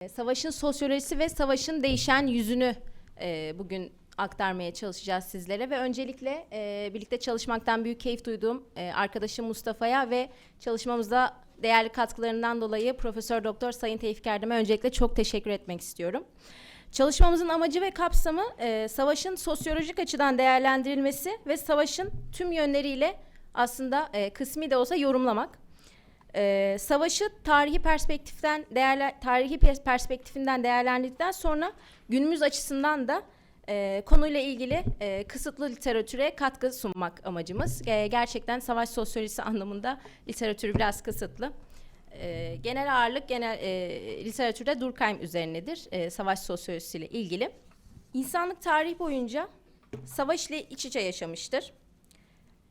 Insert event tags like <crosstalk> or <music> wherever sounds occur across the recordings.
E, Savaşın sosyolojisi ve savaşın değişen yüzünü e, bugün aktarmaya çalışacağız sizlere ve öncelikle e, birlikte çalışmaktan büyük keyif duyduğum e, arkadaşım Mustafa'ya ve çalışmamızda değerli katkılarından dolayı Profesör Doktor Sayın Tevfik Erdem'e öncelikle çok teşekkür etmek istiyorum. Çalışmamızın amacı ve kapsamı e, savaşın sosyolojik açıdan değerlendirilmesi ve savaşın tüm yönleriyle aslında e, kısmi de olsa yorumlamak. Ee, savaşı tarihi perspektiften değerler tarihi pers- perspektifinden değerlendirdikten sonra günümüz açısından da e, konuyla ilgili e, kısıtlı literatüre katkı sunmak amacımız. E, gerçekten savaş sosyolojisi <laughs> anlamında literatür biraz kısıtlı. E, genel ağırlık genel e, literatürde Durkheim üzerinedir. E, savaş sosyolojisiyle ilgili. İnsanlık tarih boyunca savaş ile iç içe yaşamıştır.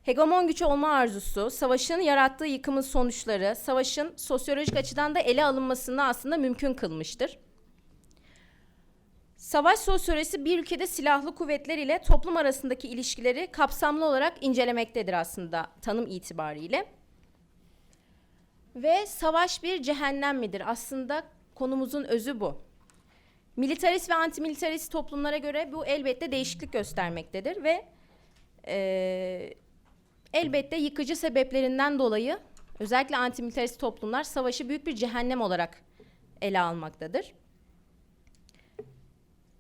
Hegemon güç olma arzusu, savaşın yarattığı yıkımın sonuçları, savaşın sosyolojik açıdan da ele alınmasını aslında mümkün kılmıştır. Savaş sosyolojisi bir ülkede silahlı kuvvetler ile toplum arasındaki ilişkileri kapsamlı olarak incelemektedir aslında tanım itibariyle. Ve savaş bir cehennem midir? Aslında konumuzun özü bu. Militarist ve antimilitarist toplumlara göre bu elbette değişiklik göstermektedir ve eee Elbette yıkıcı sebeplerinden dolayı özellikle antimilitarist toplumlar savaşı büyük bir cehennem olarak ele almaktadır.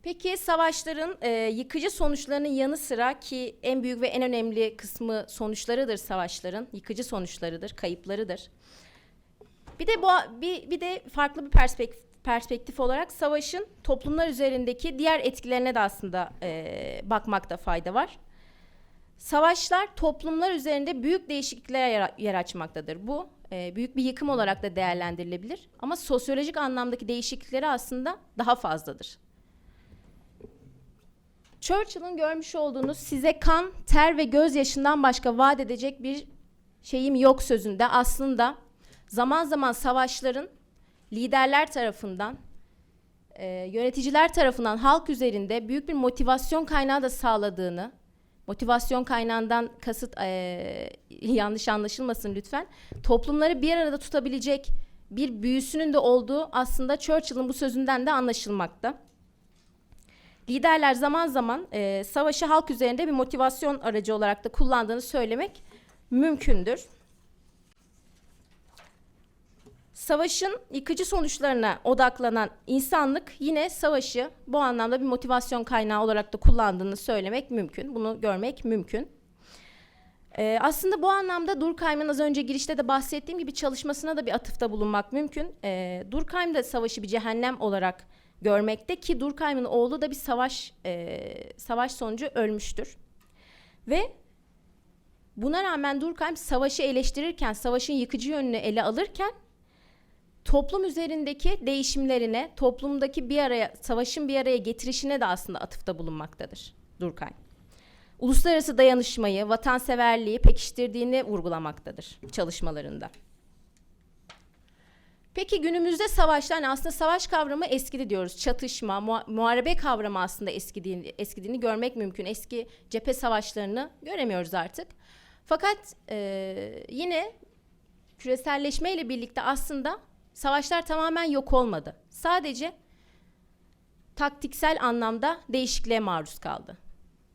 Peki savaşların e, yıkıcı sonuçlarının yanı sıra ki en büyük ve en önemli kısmı sonuçlarıdır savaşların, yıkıcı sonuçlarıdır, kayıplarıdır. Bir de bu bir, bir de farklı bir perspektif, perspektif olarak savaşın toplumlar üzerindeki diğer etkilerine de aslında e, bakmakta fayda var. Savaşlar toplumlar üzerinde büyük değişikliklere yer, açmaktadır. Bu e, büyük bir yıkım olarak da değerlendirilebilir. Ama sosyolojik anlamdaki değişiklikleri aslında daha fazladır. Churchill'ın görmüş olduğunuz size kan, ter ve gözyaşından başka vaat edecek bir şeyim yok sözünde aslında zaman zaman savaşların liderler tarafından, e, yöneticiler tarafından halk üzerinde büyük bir motivasyon kaynağı da sağladığını, motivasyon kaynağından kasıt eee, <laughs> yanlış anlaşılmasın lütfen. Toplumları bir arada tutabilecek bir büyüsünün de olduğu aslında Churchill'ın bu sözünden de anlaşılmakta. Liderler zaman zaman eee, savaşı halk üzerinde bir motivasyon aracı olarak da kullandığını söylemek mümkündür. Savaşın yıkıcı sonuçlarına odaklanan insanlık yine savaşı bu anlamda bir motivasyon kaynağı olarak da kullandığını söylemek mümkün. Bunu görmek mümkün. Ee, aslında bu anlamda Durkheim'in az önce girişte de bahsettiğim gibi çalışmasına da bir atıfta bulunmak mümkün. Ee, Durkheim de savaşı bir cehennem olarak görmekte ki Durkheim'in oğlu da bir savaş e, savaş sonucu ölmüştür. Ve buna rağmen Durkheim savaşı eleştirirken, savaşın yıkıcı yönünü ele alırken toplum üzerindeki değişimlerine, toplumdaki bir araya, savaşın bir araya getirişine de aslında atıfta bulunmaktadır Durkheim. Uluslararası dayanışmayı, vatanseverliği pekiştirdiğini vurgulamaktadır çalışmalarında. Peki günümüzde savaşlar hani aslında savaş kavramı eskidi diyoruz. Çatışma, muha- muharebe kavramı aslında eskidiğini, eskidiğini görmek mümkün. Eski cephe savaşlarını göremiyoruz artık. Fakat eee, yine küreselleşme ile birlikte aslında savaşlar tamamen yok olmadı. Sadece taktiksel anlamda değişikliğe maruz kaldı.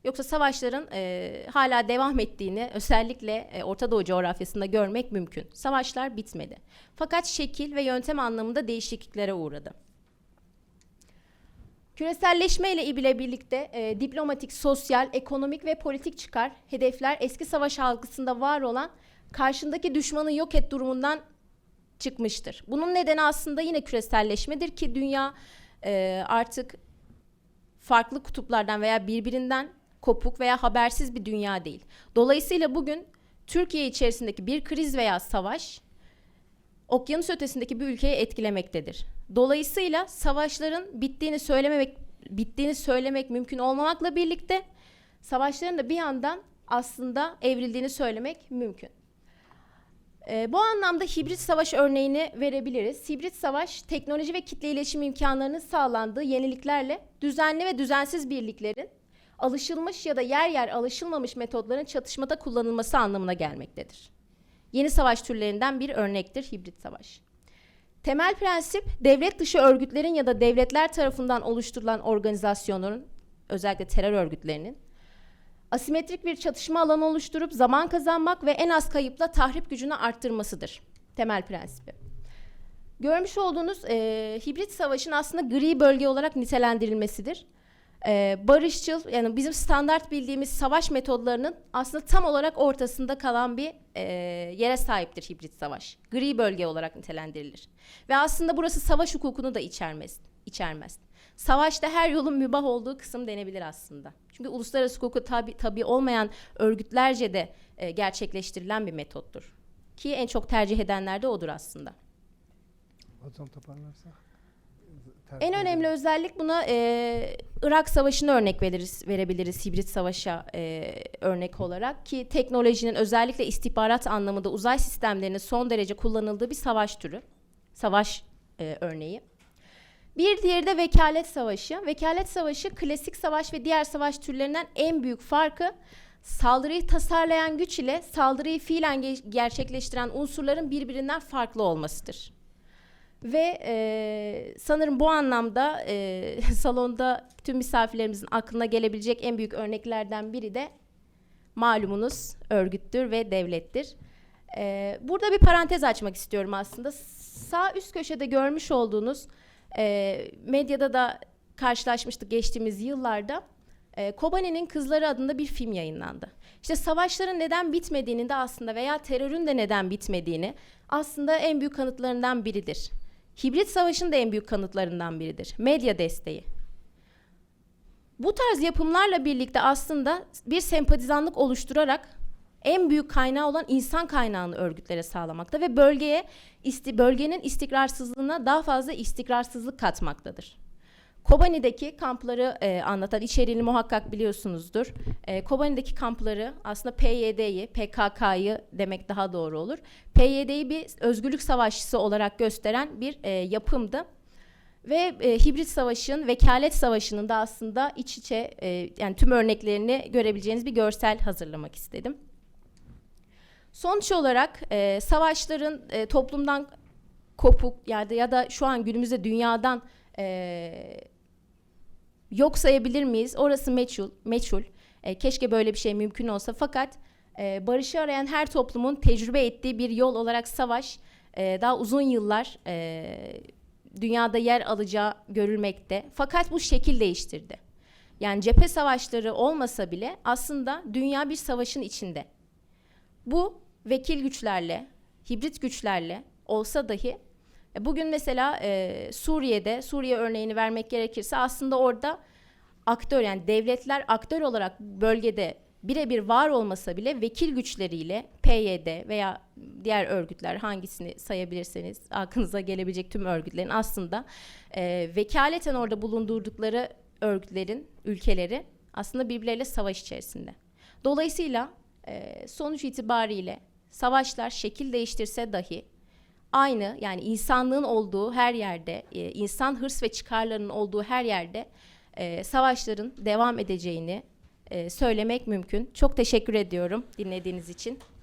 Yoksa savaşların e, hala devam ettiğini özellikle e, Orta Doğu coğrafyasında görmek mümkün. Savaşlar bitmedi. Fakat şekil ve yöntem anlamında değişikliklere uğradı. Küreselleşme ile ile birlikte e, diplomatik, sosyal, ekonomik ve politik çıkar hedefler eski savaş algısında var olan karşındaki düşmanı yok et durumundan çıkmıştır. Bunun nedeni aslında yine küreselleşmedir ki dünya e, artık farklı kutuplardan veya birbirinden kopuk veya habersiz bir dünya değil. Dolayısıyla bugün Türkiye içerisindeki bir kriz veya savaş okyanus ötesindeki bir ülkeyi etkilemektedir. Dolayısıyla savaşların bittiğini söylememek bittiğini söylemek mümkün olmamakla birlikte savaşların da bir yandan aslında evrildiğini söylemek mümkün. Ee, bu anlamda hibrit savaş örneğini verebiliriz. Hibrit savaş, teknoloji ve kitle iletişim imkanlarının sağlandığı yeniliklerle düzenli ve düzensiz birliklerin alışılmış ya da yer yer alışılmamış metodların çatışmada kullanılması anlamına gelmektedir. Yeni savaş türlerinden bir örnektir hibrit savaş. Temel prensip devlet dışı örgütlerin ya da devletler tarafından oluşturulan organizasyonların özellikle terör örgütlerinin asimetrik bir çatışma alanı oluşturup zaman kazanmak ve en az kayıpla tahrip gücünü arttırmasıdır. Temel prensibi. Görmüş olduğunuz e, hibrit savaşın aslında gri bölge olarak nitelendirilmesidir. E, barışçıl yani bizim standart bildiğimiz savaş metodlarının aslında tam olarak ortasında kalan bir e, yere sahiptir hibrit savaş. Gri bölge olarak nitelendirilir. Ve aslında burası savaş hukukunu da içermez. içermez. Savaşta her yolun mübah olduğu kısım denebilir aslında. Çünkü uluslararası hukuku tabi, tabi olmayan örgütlerce de e, gerçekleştirilen bir metottur. Ki en çok tercih edenler de odur aslında. Hocam toparlarsak. En önemli özellik buna e, Irak Savaşı'nı örnek veririz, verebiliriz hibrit savaşa e, örnek olarak ki teknolojinin özellikle istihbarat anlamında uzay sistemlerinin son derece kullanıldığı bir savaş türü, savaş e, örneği. Bir diğeri de vekalet savaşı. Vekalet savaşı klasik savaş ve diğer savaş türlerinden en büyük farkı saldırıyı tasarlayan güç ile saldırıyı fiilen ge- gerçekleştiren unsurların birbirinden farklı olmasıdır. Ve e, sanırım bu anlamda e, <laughs> salonda tüm misafirlerimizin aklına gelebilecek en büyük örneklerden biri de malumunuz örgüttür ve devlettir. E, burada bir parantez açmak istiyorum aslında. Sağ üst köşede görmüş olduğunuz e, medyada da karşılaşmıştık geçtiğimiz yıllarda. E, Kobani'nin Kızları adında bir film yayınlandı. İşte savaşların neden bitmediğini de aslında veya terörün de neden bitmediğini aslında en büyük kanıtlarından biridir. Hibrit savaşın da en büyük kanıtlarından biridir. Medya desteği. Bu tarz yapımlarla birlikte aslında bir sempatizanlık oluşturarak en büyük kaynağı olan insan kaynağını örgütlere sağlamakta ve bölgeye isti, bölgenin istikrarsızlığına daha fazla istikrarsızlık katmaktadır. Kobani'deki kampları e, anlatan içeriğini muhakkak biliyorsunuzdur. E, Kobani'deki kampları aslında PYD'yi, PKK'yı demek daha doğru olur. PYD'yi bir özgürlük savaşçısı olarak gösteren bir e, yapımdı. Ve e, hibrit savaşın, vekalet savaşının da aslında iç içe e, yani tüm örneklerini görebileceğiniz bir görsel hazırlamak istedim. Sonuç olarak e, savaşların e, toplumdan kopuk ya da ya da şu an günümüzde dünyadan e, yok sayabilir miyiz? Orası meçhul. meçhul. E, keşke böyle bir şey mümkün olsa fakat e, barışı arayan her toplumun tecrübe ettiği bir yol olarak savaş e, daha uzun yıllar e, dünyada yer alacağı görülmekte. Fakat bu şekil değiştirdi. Yani cephe savaşları olmasa bile aslında dünya bir savaşın içinde. Bu vekil güçlerle, hibrit güçlerle olsa dahi e, bugün mesela e, Suriye'de, Suriye örneğini vermek gerekirse aslında orada aktör yani devletler aktör olarak bölgede birebir var olmasa bile vekil güçleriyle PYD veya diğer örgütler hangisini sayabilirseniz aklınıza gelebilecek tüm örgütlerin aslında e, vekaleten orada bulundurdukları örgütlerin ülkeleri aslında birbirleriyle savaş içerisinde. Dolayısıyla e, sonuç itibariyle savaşlar şekil değiştirse dahi aynı yani insanlığın olduğu her yerde, e, insan hırs ve çıkarlarının olduğu her yerde e, savaşların devam edeceğini e, söylemek mümkün. Çok teşekkür ediyorum dinlediğiniz için.